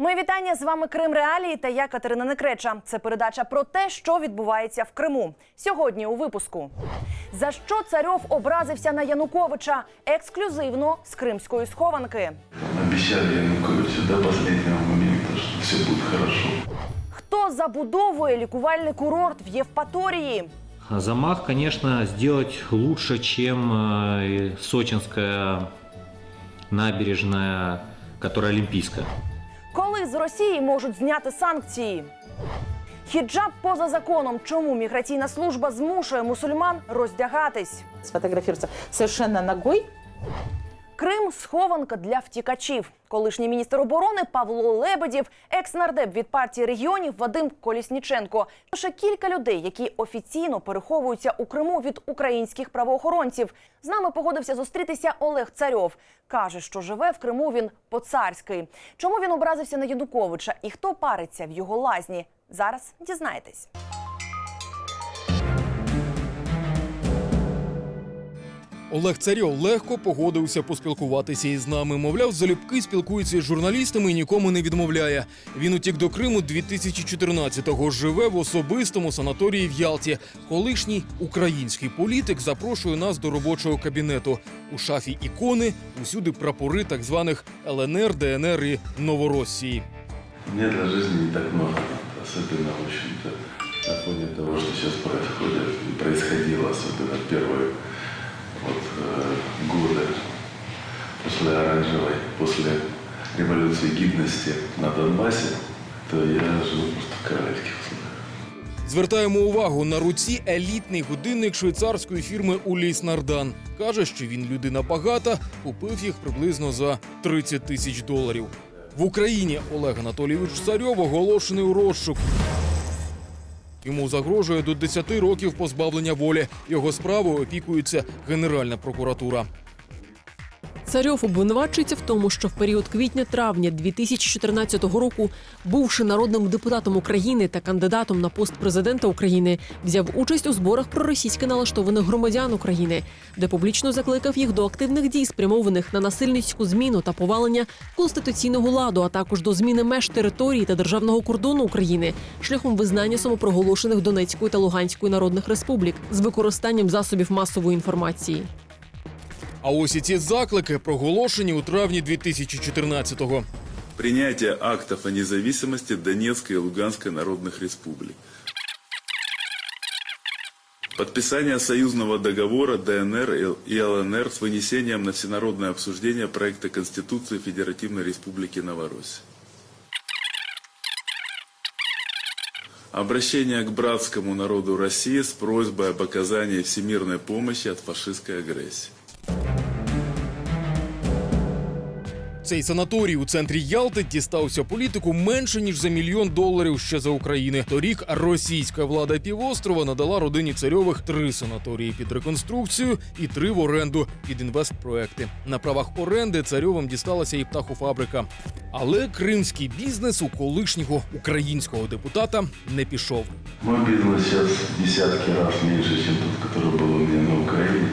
Мої вітання з вами Крим Реалії та я Катерина Некреча. Це передача про те, що відбувається в Криму. Сьогодні у випуску. За що царьов образився на Януковича ексклюзивно з кримської схованки? Обещали Януковичу до последнего момента, что все будет хорошо. Хто забудовує лікувальний курорт в Євпаторії? Замах, конечно, сделать лучше, чем э, сочинская набережная, которая олимпийская. Коли з Росії можуть зняти санкції? Хіджаб поза законом. Чому міграційна служба змушує мусульман роздягатись? сфотографироваться совершенно ногой. Крим схованка для втікачів. Колишній міністр оборони Павло Лебедів, екс-нардеп від партії регіонів Вадим Колісніченко. Лише кілька людей, які офіційно переховуються у Криму від українських правоохоронців. З нами погодився зустрітися Олег Царьов. каже, що живе в Криму він по-царськи. Чому він образився на Януковича і хто париться в його лазні? Зараз дізнаєтесь. Олег Царьов легко погодився поспілкуватися із нами. Мовляв, залюбки спілкується із журналістами і нікому не відмовляє. Він утік до Криму 2014-го. Живе в особистому санаторії в Ялті. Колишній український політик запрошує нас до робочого кабінету. У шафі ікони, усюди прапори так званих ЛНР, ДНР і Новоросії. Мне для жизни не так много, особенно, в общем-то, на фоне того, сейчас происходит и происходило, особенно первые вот, годы после оранжевой, после революции гидности на Донбассе, то я живу просто в королевских условиях. Звертаємо увагу на руці елітний годинник швейцарської фірми Уліс Нардан. Каже, що він людина багата, купив їх приблизно за 30 тисяч доларів. В Україні Олег Анатолійович Царьов оголошений у розшук. Йому загрожує до 10 років позбавлення волі. Його справою опікується Генеральна прокуратура. Царьов обвинувачується в тому, що в період квітня-травня 2014 року, бувши народним депутатом України та кандидатом на пост президента України, взяв участь у зборах проросійськи налаштованих громадян України, де публічно закликав їх до активних дій, спрямованих на насильницьку зміну та повалення конституційного ладу, а також до зміни меж території та державного кордону України шляхом визнання самопроголошених Донецької та Луганської народних республік з використанням засобів масової інформації. А ось і ці заклики проголошені у травні 2014-го. принятие актов о независимости Донецкой и Луганской народных республик. Подписание союзного договора ДНР и ЛНР с вынесением на всенародное обсуждение проекта Конституции Федеративной Республики Новороссия. Обращение к братскому народу России с просьбой об оказании всемирной помощи от фашистской агрессии. Цей санаторій у центрі Ялти дістався політику менше ніж за мільйон доларів ще за України. Торік російська влада півострова надала родині царьових три санаторії під реконструкцію і три в оренду під інвестпроекти. На правах оренди царьовим дісталася і птахофабрика. Але кримський бізнес у колишнього українського депутата не пішов. Мой сейчас в десятки раз меньше, чем тот, который был у меня на Украине.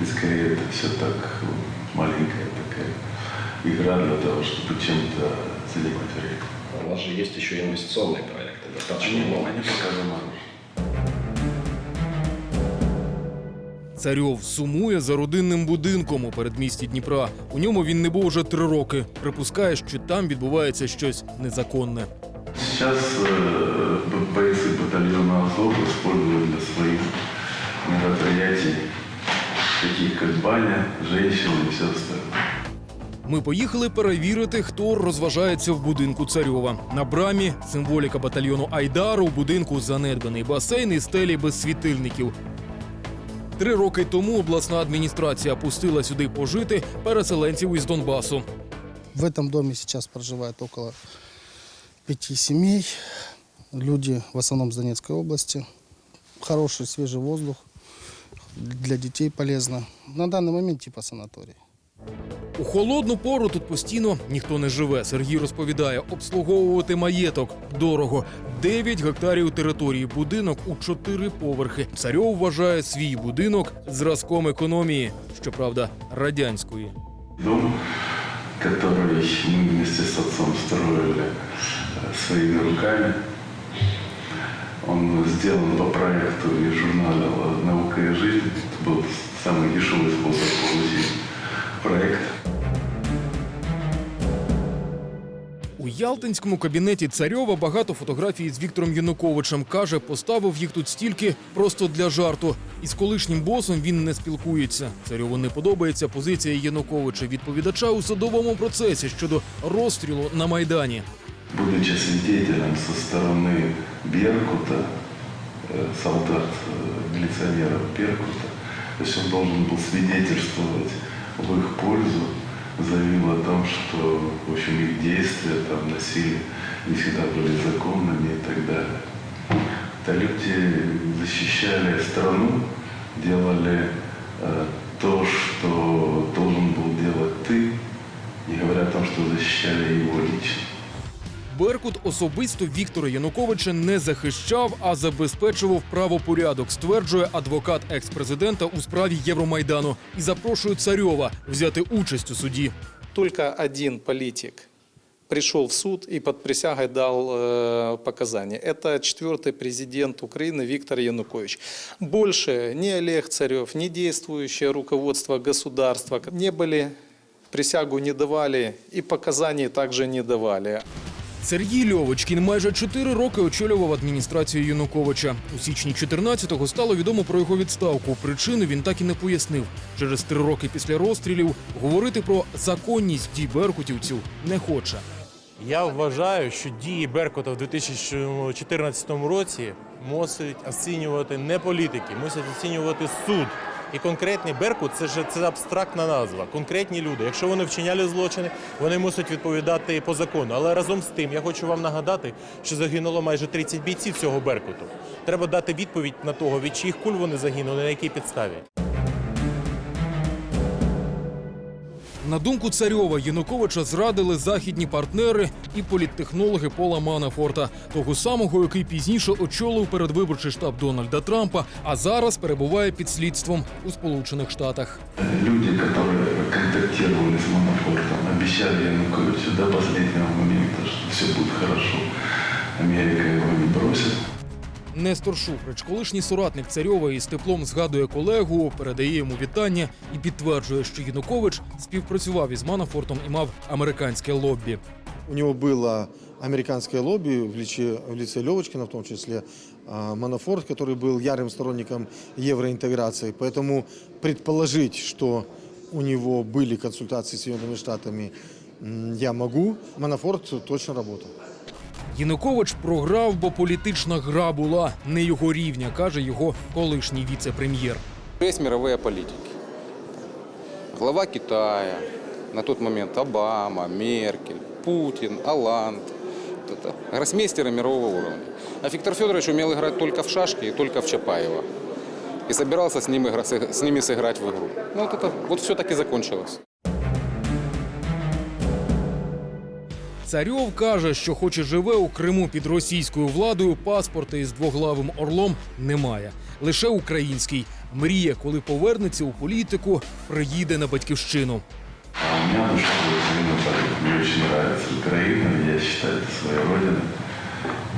И скорее это все так э, маленькая такая игра для того, чтобы чем-то занимать время. У нас же есть еще инвестиционные проекты, достаточно Они, много. они пока заморожены. Царьов сумує за родинним будинком у передмісті Дніпра. У ньому він не був уже три роки. Припускає, що там відбувається щось незаконне. Сейчас э, б- бойцы батальона Азов используют для своих мероприятий, таких как баня, женщин и все остальное. Ми поїхали перевірити, хто розважається в будинку Царьова. На брамі символіка батальйону Айдару, у будинку занедбаний басейн і стелі без світильників. Три роки тому обласна адміністрація пустила сюди пожити переселенців із Донбасу. В этом доме сейчас проживает около пяти семей. Люди в основном с Донецкой области. Хороший свежий воздух Для детей полезно. На данный момент типа санаторий. У холодну пору тут постійно ніхто не живе. Сергій розповідає, обслуговувати маєток дорого. 9 гектарів території, будинок у 4 поверхи. Царьов вважає свій будинок зразком економії, щоправда, радянської. Дом который мы вместе с отцом строили э, своими руками. Он сделан по проекту из журнала «Наука и жизнь». Это был самый дешевый способ получить проект. У Ялтинському кабінеті Царьова багато фотографій з Віктором Януковичем. Каже, поставив їх тут стільки просто для жарту. Із колишнім босом він не спілкується. Царьову не подобається позиція Януковича, відповідача у судовому процесі щодо розстрілу на майдані. Будучи свидетелем со стороны Беркута, э, солдат, э, милиционеров Беркута, то есть он должен был свидетельствовать в их пользу, заявил о том, что в общем, их действия, там, насилие не всегда были законными и так далее. Это люди защищали страну, делали э, то, что должен был делать ты, не говоря о том, что защищали его лично. Беркут особисто Віктора Януковича не захищав, а забезпечував правопорядок, стверджує адвокат екс-президента у справі Євромайдану і запрошує Царьова взяти участь у суді. Только один политик пришел в суд и под присягой дал э, показания. Это четвертый президент Украины Виктор Янукович. Больше ни Олег Царев, ни действующее руководство государства не были, присягу не давали и показаний также не давали. Сергій Льовочкін майже чотири роки очолював адміністрацію Януковича. У січні 14-го стало відомо про його відставку. Причину він так і не пояснив. Через три роки після розстрілів говорити про законність дій беркутівців не хоче. Я вважаю, що дії Беркута в 2014 році мусить оцінювати не політики, мусить оцінювати суд. І конкретний Беркут це ж це абстрактна назва. Конкретні люди. Якщо вони вчиняли злочини, вони мусять відповідати по закону. Але разом з тим я хочу вам нагадати, що загинуло майже 30 бійців цього Беркуту. Треба дати відповідь на того, від чиїх куль вони загинули, на якій підставі. На думку Царьова, Януковича зрадили західні партнери і політтехнологи Пола Манафорта, того самого, який пізніше очолив передвиборчий штаб Дональда Трампа, а зараз перебуває під слідством у Сполучених Штатах. Люди, которые контактировали с Манафортом, обещали Януковичу до последнего момента, что все будет хорошо. Америка его не бросит. Нестор Шуфрич, колишній соратник Царьова із теплом згадує колегу, передає йому вітання і підтверджує, що Янукович співпрацював із Манафортом і мав американське лоббі. У него было американское лобби в лице, в лице Левочкина, в том числе а, Манафорт, который был ярым сторонником евроинтеграции. Поэтому предположить, что у него были консультации с Соединенными Штатами, м, я могу. Манафорт точно работал. Янукович програв, бо політична гра була не його рівня, каже його колишній віце-прем'єр. Есть мировые политики. Глава Китая, на тот момент Обама, Меркель, Путин, Оланд. Вот Это гроссмейстеры мирового уровня. А Виктор Федорович умел играть только в шашки и только в Чапаева. И собирался с ними, игра- с с ними сыграть в игру. Ну вот это вот все так и закончилось. Царьов каже, що хоч і живе у Криму під російською владою, паспорта із двоглавим орлом немає. Лише український. Мріє, коли повернеться у політику, приїде на батьківщину. А у болит. Мне очень нравится Украина. Я считаю, это своя родина.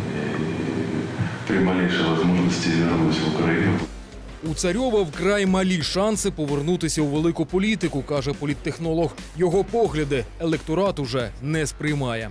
И при малейшей возможности вернусь в Украину. У Царьова вкрай малі шанси повернутися у велику політику, каже політтехнолог. Його погляди електорат уже не сприймає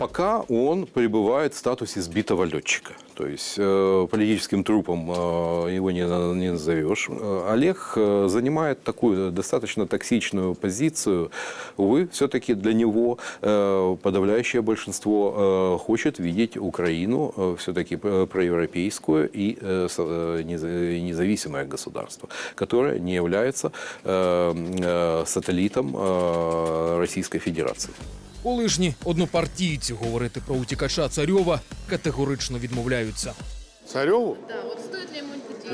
Пока он пребывает в статусе сбитого летчика. То есть э, политическим трупом э, его не, на- не назовешь. Э, Олег э, занимает такую достаточно токсичную позицию. Увы, все-таки для него э, подавляющее большинство э, хочет видеть Украину э, все-таки э, проевропейскую и э, со- э, неза- независимое государство, которое не является э, э, сателлитом э, Российской Федерации. Колишні однопартійці говорити про утікача Царьова категорично відмовляються. Цареву?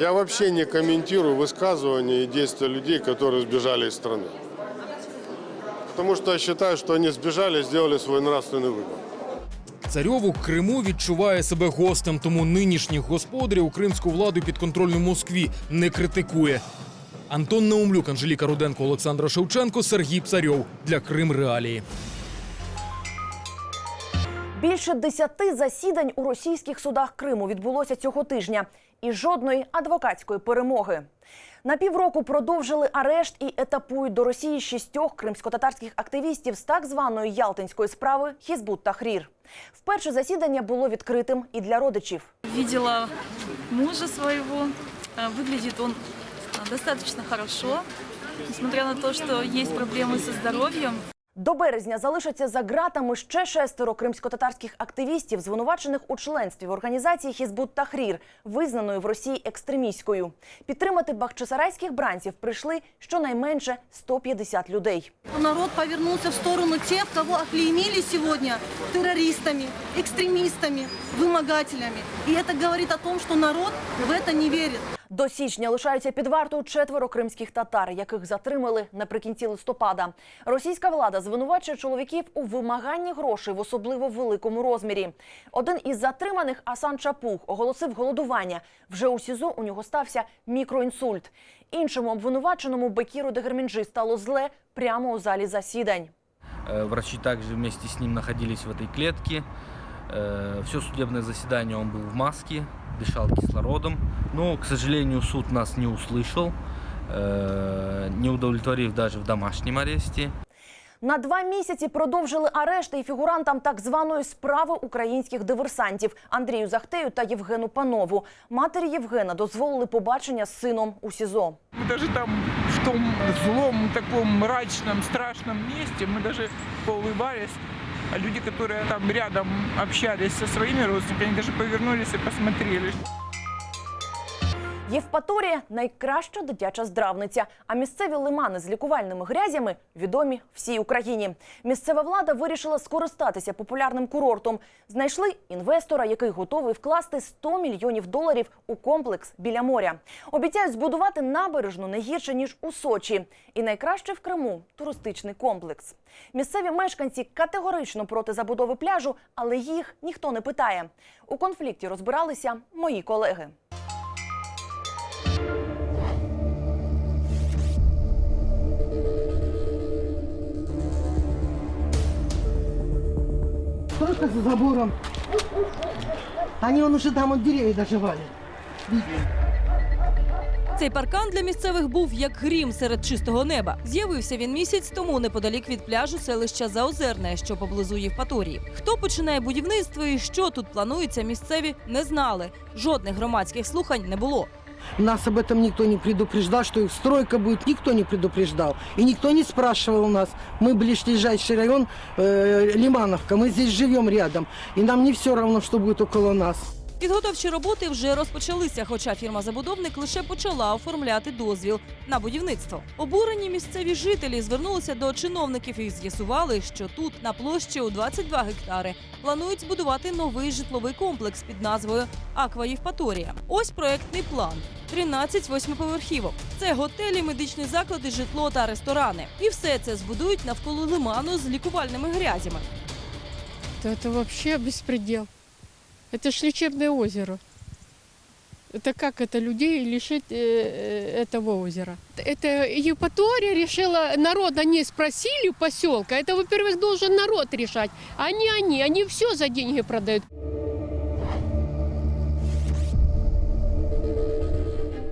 Я вообще не комментирую высказывания и действия людей, которые сбежали из страны. Потому что я считаю, что они сбежали и сделали свой нравственный выбор. Царьов у Криму відчуває себе гостем, тому нинішніх господарів кримську владу підконтрольну Москві не критикує. Антон Наумлюк, Анжеліка Руденко, Олександра Шевченко, Сергій Псарьов для Крим Реалії. Більше десяти засідань у російських судах Криму відбулося цього тижня, і жодної адвокатської перемоги. На півроку продовжили арешт і етапують до Росії шістьох кримсько-татарських активістів з так званої ялтинської справи Хізбут Тахрір. Вперше засідання було відкритим і для родичів. Видела мужа своего. Э, Выглядит он э, достаточно хорошо, несмотря на то, что есть проблемы со здоровьем. До березня залишаться за ґратами ще шестеро кримсько-татарських активістів, звинувачених у членстві в організації Хізбут Тахрір, визнаної в Росії екстремістською. Підтримати бахчисарайських бранців прийшли щонайменше 150 людей. Народ повернулся в сторону тех, кого оклеймили сегодня террористами, экстремистами, вымогателями. И это говорит о том, что народ в это не верит. До січня лишаються під вартою четверо кримських татар, яких затримали наприкінці листопада. Російська влада звинувачує чоловіків у вимаганні грошей в особливо великому розмірі. Один із затриманих Асан Чапух оголосив голодування. Вже у СІЗО у нього стався мікроінсульт. Іншому обвинуваченому Бекіру Дегермінджи стало зле прямо у залі засідань. Э, Врачи также вместе с ним находились в этой клетке. Все судебное заседание он был в маске, дышал кислородом. Но, к сожалению, суд нас не услышал, э, не удовлетворив даже в домашнем аресте. На два місяці продовжили арешти і фігурантам так званої справи українських диверсантів Андрію Захтею та Євгену Панову. Матері Євгена дозволили побачення з сином у СІЗО. Мы даже там в том злом, таком мрачном, страшном месте, мы даже поулыбались. А люди, которые там рядом общались со своими родственниками, они даже повернулись и посмотрели. Євпаторія найкраща дитяча здравниця. А місцеві лимани з лікувальними грязями відомі всій Україні. Місцева влада вирішила скористатися популярним курортом. Знайшли інвестора, який готовий вкласти 100 мільйонів доларів у комплекс біля моря. Обіцяють збудувати набережну не гірше ніж у Сочі. І найкраще в Криму туристичний комплекс. Місцеві мешканці категорично проти забудови пляжу, але їх ніхто не питає. У конфлікті розбиралися мої колеги. Только за забором. Они он уже там от деревьев доживали. Цей паркан для місцевих був як грім серед чистого неба. З'явився він місяць тому неподалік від пляжу селища Заозерне, що поблизу Євпаторії. Хто починає будівництво і що тут планується, місцеві не знали. Жодних громадських слухань не було. Нас об этом никто не предупреждал, что их стройка будет, никто не предупреждал. И никто не спрашивал у нас. Мы ближайший район э, Лимановка, мы здесь живем рядом. И нам не все равно, что будет около нас. Підготовчі роботи вже розпочалися, хоча фірма-забудовник лише почала оформляти дозвіл на будівництво. Обурені місцеві жителі звернулися до чиновників і з'ясували, що тут на площі у 22 гектари планують збудувати новий житловий комплекс під назвою Аква Євпаторія. Ось проектний план. 13 восьмиповерхівок. Це готелі, медичні заклади, житло та ресторани. І все це збудують навколо лиману з лікувальними грязями. это вообще беспредел. Это ж лечебное озеро. Это как это людей лишить э, э, этого озера? Это Евпатория решила, народ они спросили поселка. Это, во-первых, должен народ решать, а не они. Они все за деньги продают.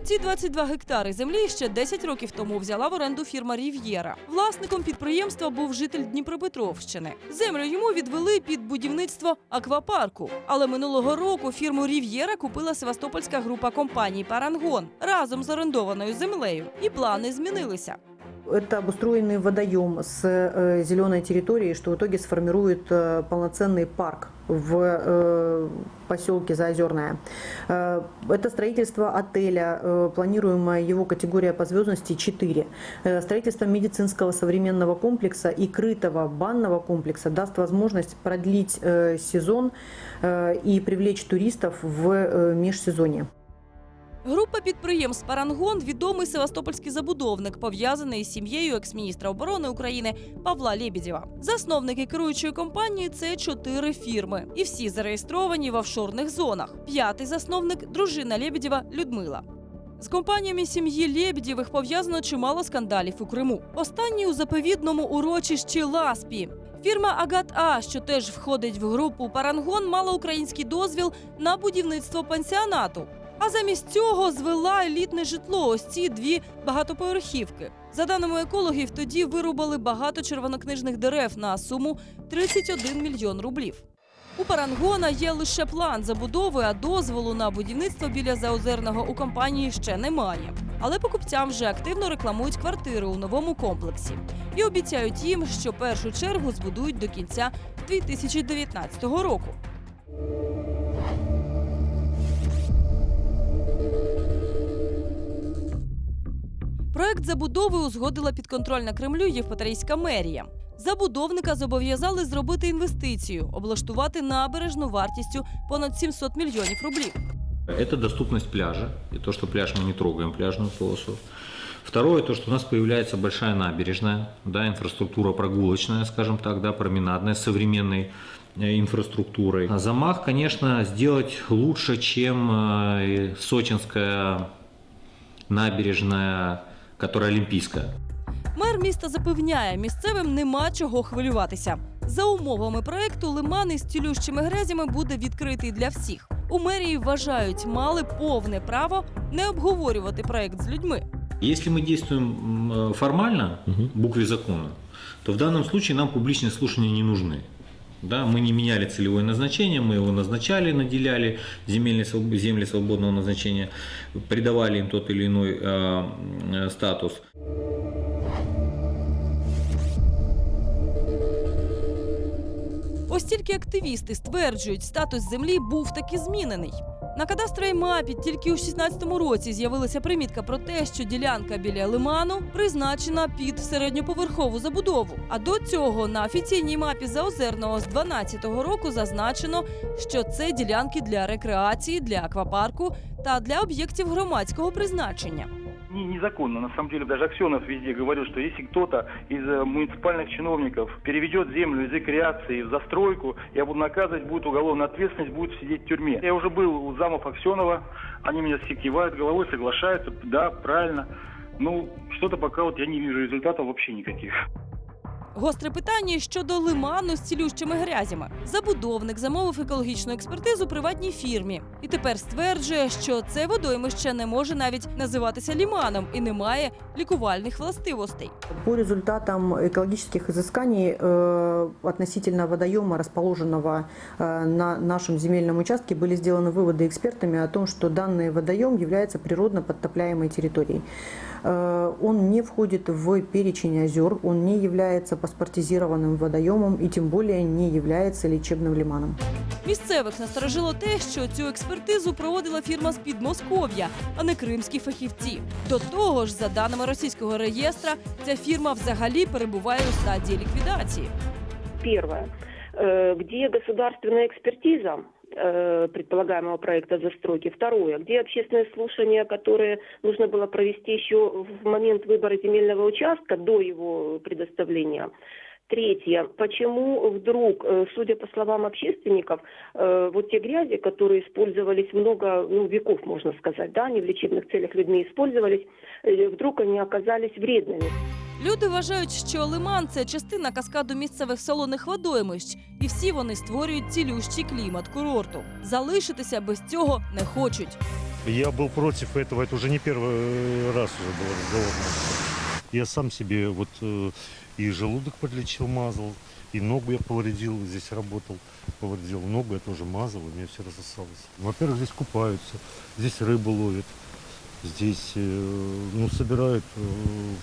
Ці 22 гектари землі ще 10 років тому взяла в оренду фірма Рів'єра. Власником підприємства був житель Дніпропетровщини. Землю йому відвели під будівництво аквапарку. Але минулого року фірму Рів'єра купила севастопольська група компаній Парангон разом з орендованою землею. І плани змінилися. Это обустроенный водоем с э, зеленой территорией, что в итоге сформирует э, полноценный парк в э, поселке Заозерное. Это строительство отеля, планируемая его категория по звездности 4. Э, строительство медицинского современного комплекса и крытого банного комплекса даст возможность продлить сезон и привлечь туристов в межсезонье. Група підприємств Парангон відомий севастопольський забудовник, пов'язаний із сім'єю екс-міністра оборони України Павла Лєбідєва. Засновники керуючої компанії це чотири фірми, і всі зареєстровані в офшорних зонах. П'ятий засновник дружина Лєбідєва Людмила. З компаніями сім'ї Лєбідєвих пов'язано чимало скандалів у Криму. Останній у заповідному урочищі Ласпі. Фірма Агат А, що теж входить в групу Парангон, мала український дозвіл на будівництво пансіонату. А замість цього звела елітне житло. Ось ці дві багатоповерхівки. За даними екологів, тоді вирубали багато червонокнижних дерев на суму 31 мільйон рублів. У Парангона є лише план забудови, а дозволу на будівництво біля Заозерного у компанії ще немає. Але покупцям вже активно рекламують квартири у новому комплексі і обіцяють їм, що першу чергу збудують до кінця 2019 року. Проект забудови узгодила підконтрольна Кремлю Євпаторійська мерія. Забудовника зобов'язали зробити інвестицію, облаштувати набережну вартістю понад 700 мільйонів рублів. Это доступность пляжа, и то, что пляж мы не трогаем, пляжную полосу. Второе, то, что у нас появляется большая набережная, да, инфраструктура прогулочная, скажем так, да, променадная, с современной э, инфраструктурой. А замах, конечно, сделать лучше, чем э, сочинская набережная, которая олимпийская. Мер міста запевняє, місцевим нема чого хвилюватися. За умовами проекту лиман із цілющими грязями буде відкритий для всіх. У мерії вважають, мали повне право не обговорювати проект з людьми. Если мы действуем м, э, формально, букве закона, то в данном случае нам публичные слушания не нужны. Да, мы не меняли целевое назначение, мы его назначали, наделяли земельные, своб- земли свободного назначения, придавали им тот или иной э, э, статус. Ось тільки активісти стверджують, статус землі був таки змінений. На кадастровій мапі тільки у 16-му році з'явилася примітка про те, що ділянка біля лиману призначена під середньоповерхову забудову. А до цього на офіційній мапі Заозерного з 12-го року зазначено, що це ділянки для рекреації, для аквапарку та для об'єктів громадського призначення. Не- незаконно. На самом деле даже Аксенов везде говорил, что если кто-то из э, муниципальных чиновников переведет землю из рекреации в застройку, я буду наказывать, будет уголовная ответственность, будет сидеть в тюрьме. Я уже был у замов Аксенова, они меня все кивают головой, соглашаются, да, правильно. Ну, что-то пока вот я не вижу результатов вообще никаких. Гостре питання щодо лиману з цілющими грязями. Забудовник замовив екологічну експертизу приватній фірмі і тепер стверджує, що це водоймище не може навіть називатися ліманом і не має лікувальних властивостей. По результатам экологических изысканий э, относительно водоема, расположенного э, на нашем земельном участке, были сделаны выводы экспертами о том, что данный водоем является природно подтопляемой территорией. Э, он не входит в перечень озер, он не является паспортизированным водоемом и тем более не является лечебным лиманом. Місцевих насторожило те, що цю експертизу проводила фірма з Підмосков'я, а не кримські фахівці. До того ж, за даними російського реєстра, ця фірма взагалі перебуває у стадії ліквідації. Первое. Э, Где государственная экспертиза э, предполагаемого проекта застройки. Второе. Где общественные слушания, которые нужно было провести еще в момент выбора земельного участка до его предоставления. Третье. Почему вдруг, э, судя по словам общественников, э, вот те грязи, которые использовались много ну, веков, можно сказать, да, они в лечебных целях людьми использовались, э, вдруг они оказались вредными. Люди вважають, що лиман це частина каскаду місцевих солоних водоймищ, і всі вони створюють цілющий клімат курорту. Залишитися без цього не хочуть. Я был против этого, это уже не первый раз уже был разговор. Я сам себе вот э, и желудок подлечил, мазал, и ногу я повредил, здесь работал, повредил ногу, я тоже мазал, у меня все рассосалось. Во-первых, здесь купаются, здесь рыбу ловят, здесь э, ну, собирают э,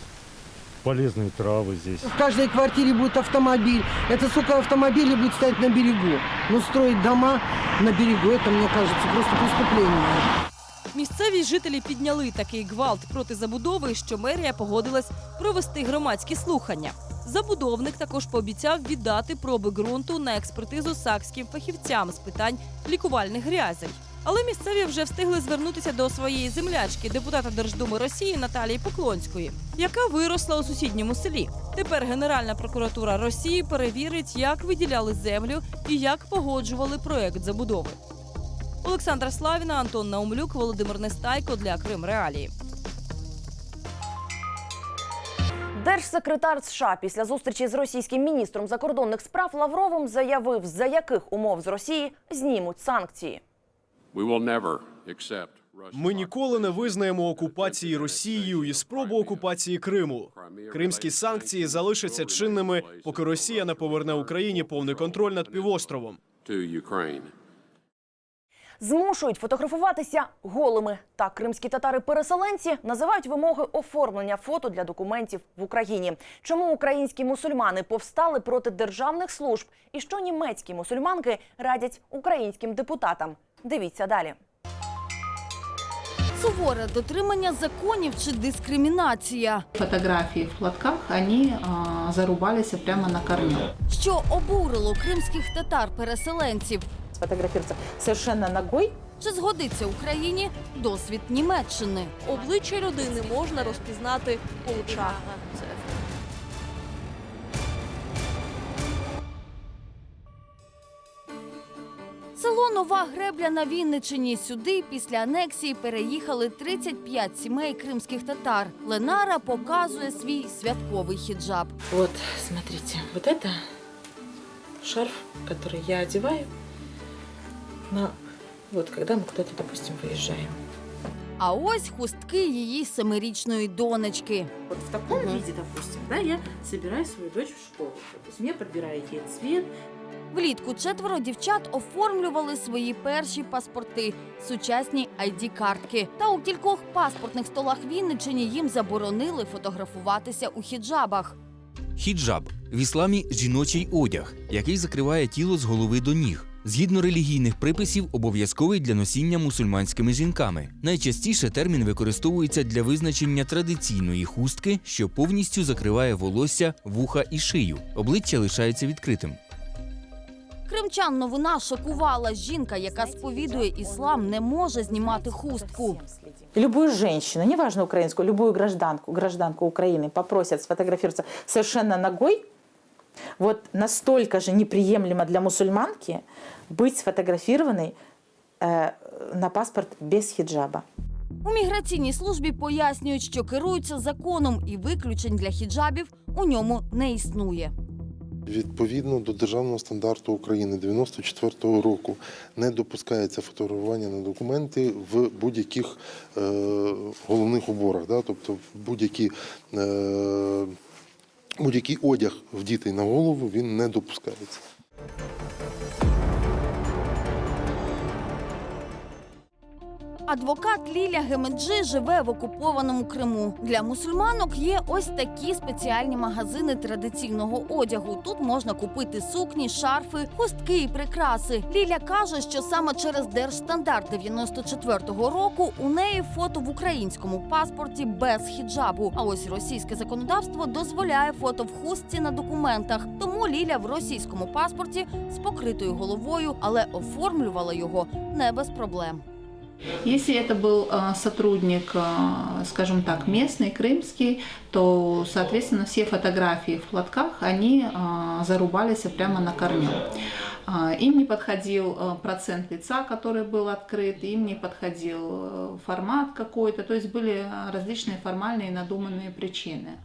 полезные травы здесь. В каждой квартире будет автомобиль. Это сколько автомобилей будет стоять на берегу. Но строить дома на берегу, это, мне кажется, просто преступление. Місцеві жителі підняли такий гвалт проти забудови, що мерія погодилась провести громадські слухання. Забудовник також пообіцяв віддати проби ґрунту на експертизу сакським фахівцям з питань лікувальних грязей. Але місцеві вже встигли звернутися до своєї землячки, депутата Держдуми Росії Наталії Поклонської, яка виросла у сусідньому селі. Тепер Генеральна прокуратура Росії перевірить, як виділяли землю і як погоджували проект забудови. Олександра Славіна, Антон Наумлюк, Володимир Нестайко для Крим Реалії. Держсекретар США після зустрічі з російським міністром закордонних справ Лавровим заявив, за яких умов з Росії знімуть санкції. Ми ніколи не визнаємо окупації Росією і спробу окупації Криму. Кримські санкції залишаться чинними, поки Росія не поверне Україні повний контроль над півостровом. Змушують фотографуватися голими. Так, кримські татари-переселенці називають вимоги оформлення фото для документів в Україні. Чому українські мусульмани повстали проти державних служб і що німецькі мусульманки радять українським депутатам? Дивіться далі. Суворе дотримання законів чи дискримінація. Фотографии в платках, они а, зарубались прямо на корню. Що обурило кримських татар-переселенців? Сфотографироваться совершенно ногой. Чи згодиться Україні досвід Німеччини? Обличчя людини можна розпізнати по очах. Село Нова Гребля на Вінничині. Сюди після анексії переїхали 35 сімей кримських татар. Ленара показує свій святковий хіджаб. Вот, смотрите, вот это шарф, который я одеваю на вот когда мы куда-то, допустим, выезжаем. А ось хустки її семирічної донечки. Вот в таком виде, допустим, да, я собираю свою дочь в школу. То есть я подбираю ей цвет, Влітку четверо дівчат оформлювали свої перші паспорти, сучасні ID-картки. Та у кількох паспортних столах Вінниччині їм заборонили фотографуватися у хіджабах. Хіджаб в ісламі жіночий одяг, який закриває тіло з голови до ніг. Згідно релігійних приписів, обов'язковий для носіння мусульманськими жінками. Найчастіше термін використовується для визначення традиційної хустки, що повністю закриває волосся, вуха і шию. Обличчя лишається відкритим. Кримчан новина шокувала. Жінка, яка сповідує іслам, не може знімати хустку. Любую женщину, неважно украинскую, любую гражданку, гражданку Украины попросят сфотографироваться совершенно ногой, вот настолько же неприемлемо для мусульманки быть сфотографированной э, на паспорт без хиджаба. У міграційній службі пояснюють, що керуються законом і виключень для хіджабів у ньому не існує. Відповідно до державного стандарту України 94-го року не допускається фотографування на документи в будь-яких е, головних уборах, да? тобто в будь-які, е, будь-який одяг вдітий на голову він не допускається. Адвокат Ліля Гемеджи живе в окупованому Криму. Для мусульманок є ось такі спеціальні магазини традиційного одягу. Тут можна купити сукні, шарфи, хустки і прикраси. Ліля каже, що саме через держстандарт 94-го року у неї фото в українському паспорті без хіджабу. А ось російське законодавство дозволяє фото в хустці на документах. Тому Ліля в російському паспорті з покритою головою, але оформлювала його не без проблем. Если это был э, сотрудник, э, скажем так, местный, крымский, то, соответственно, все фотографии в платках, они э, зарубались прямо на корню. А, Им не подходил процент лица, который был открыт, им не подходил формат какой-то, то есть были различные формальные надуманные причины.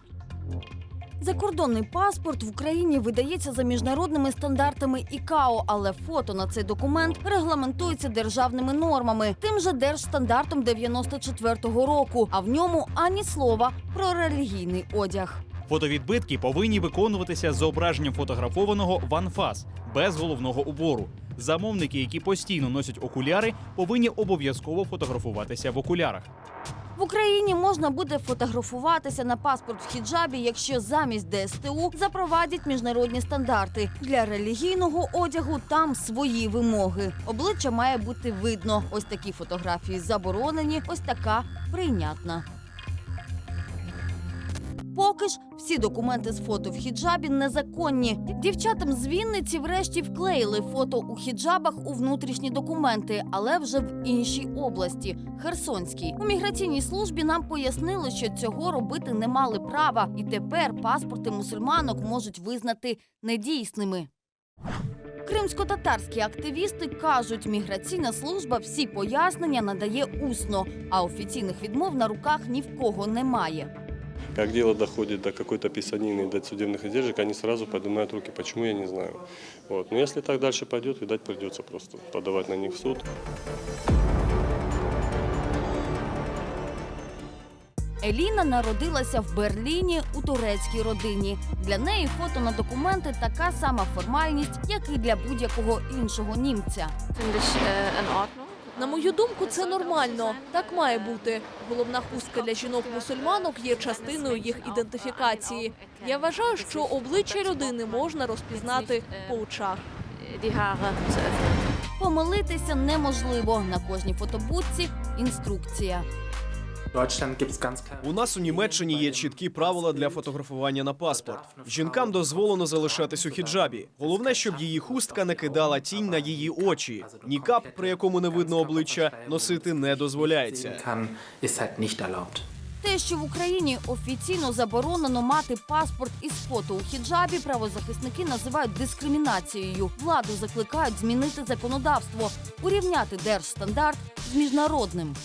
Закордонний паспорт в Україні видається за міжнародними стандартами ІКАО, але фото на цей документ регламентується державними нормами, тим же держстандартом 94-го року. А в ньому ані слова про релігійний одяг. Фотовідбитки повинні виконуватися з зображенням фотографованого в анфас без головного убору. Замовники, які постійно носять окуляри, повинні обов'язково фотографуватися в окулярах. В Україні можна буде фотографуватися на паспорт в хіджабі, якщо замість ДСТУ запровадять міжнародні стандарти. Для релігійного одягу там свої вимоги. Обличчя має бути видно. Ось такі фотографії заборонені, ось така прийнятна. Поки ж всі документи з фото в хіджабі незаконні. Дівчатам з Вінниці врешті вклеїли фото у хіджабах у внутрішні документи, але вже в іншій області Херсонській. У міграційній службі нам пояснили, що цього робити не мали права, і тепер паспорти мусульманок можуть визнати недійсними. Кримсько-татарські активісти кажуть, міграційна служба всі пояснення надає усно, а офіційних відмов на руках ні в кого немає. Как дело доходит до какой-то писанины, до судебных издержек, они сразу поднимают руки. Почему, я не знаю. Вот. Но если так дальше пойдет, видать, придется просто подавать на них в суд. Еліна народилася в Берліні у турецькій родині. Для неї фото на документи така сама формальність, як і для будь-якого іншого німця. На мою думку, це нормально. Так має бути. Головна хустка для жінок-мусульманок є частиною їх ідентифікації. Я вважаю, що обличчя людини можна розпізнати по очах. Помилитися неможливо. На кожній фотобудці інструкція. У нас у Німеччині є чіткі правила для фотографування на паспорт. Жінкам дозволено залишатись у хіджабі. Головне, щоб її хустка не кидала тінь на її очі. Нікап, при якому не видно обличчя, носити не дозволяється. Те, що в Україні офіційно заборонено мати паспорт із фото у хіджабі, правозахисники називають дискримінацією. Владу закликають змінити законодавство, урівняти держстандарт з міжнародним.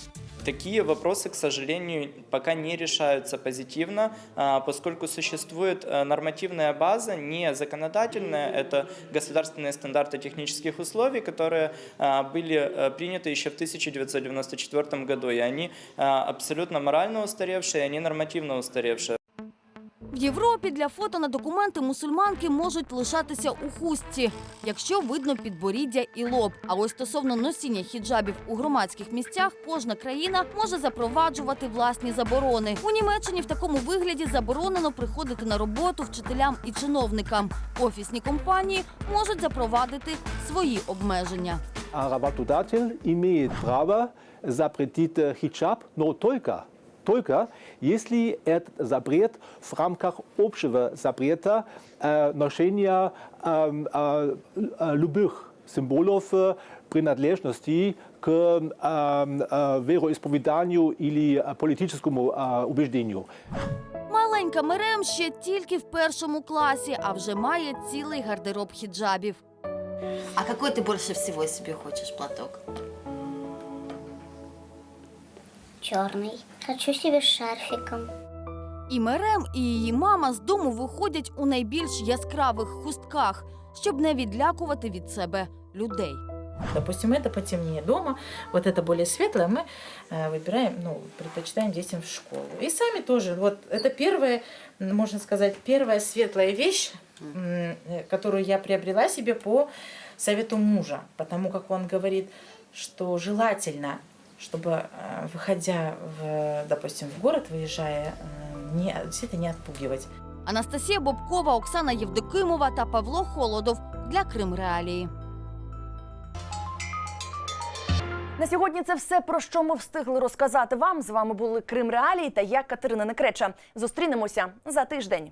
Такие вопросы, к сожалению, пока не решаются позитивно, а, поскольку существует э, нормативная база, не законодательная, это государственные стандарты технических условий, которые а, были э, приняты еще в 1994 году, и они а, абсолютно морально устаревшие, они нормативно устаревшие. В Європі для фото на документи мусульманки можуть лишатися у хустці, якщо видно підборіддя і лоб. А ось стосовно носіння хіджабів у громадських місцях, кожна країна може запроваджувати власні заборони. У Німеччині в такому вигляді заборонено приходити на роботу вчителям і чиновникам. Офісні компанії можуть запровадити свої обмеження. А работодатель имеет право запретить э, хиджаб, но только, только если этот запрет в рамках общего запрета э, ношения э, э, э, любых символов э, принадлежности к э, э, вероисповеданию или э, политическому э, убеждению. Маленька Мерем ще тільки в першому класі, а вже має цілий гардероб хіджабів. А какой ты больше всего себе хочешь платок? Черный. Хочу себе с шарфиком. І Мерем, і її мама з дому виходять у найбільш яскравих хустках, щоб не відлякувати від себе людей. Допустим, это потемнее дома, вот это более светлое мы э, выбираем, ну, предпочитаем детям в школу. И сами тоже, вот это первая, м, можно сказать, первая светлая вещь, м, э, которую я приобрела себе по совету мужа, потому как он говорит, что желательно, чтобы, э, выходя, в, допустим, в город, выезжая, э, не, действительно не отпугивать. Анастасія Бобкова, Оксана Євдокимова та Павло Холодов для Крим Реалії. На сьогодні це все про що ми встигли розказати вам. З вами були Крим Реалії та я Катерина Некреча. Зустрінемося за тиждень.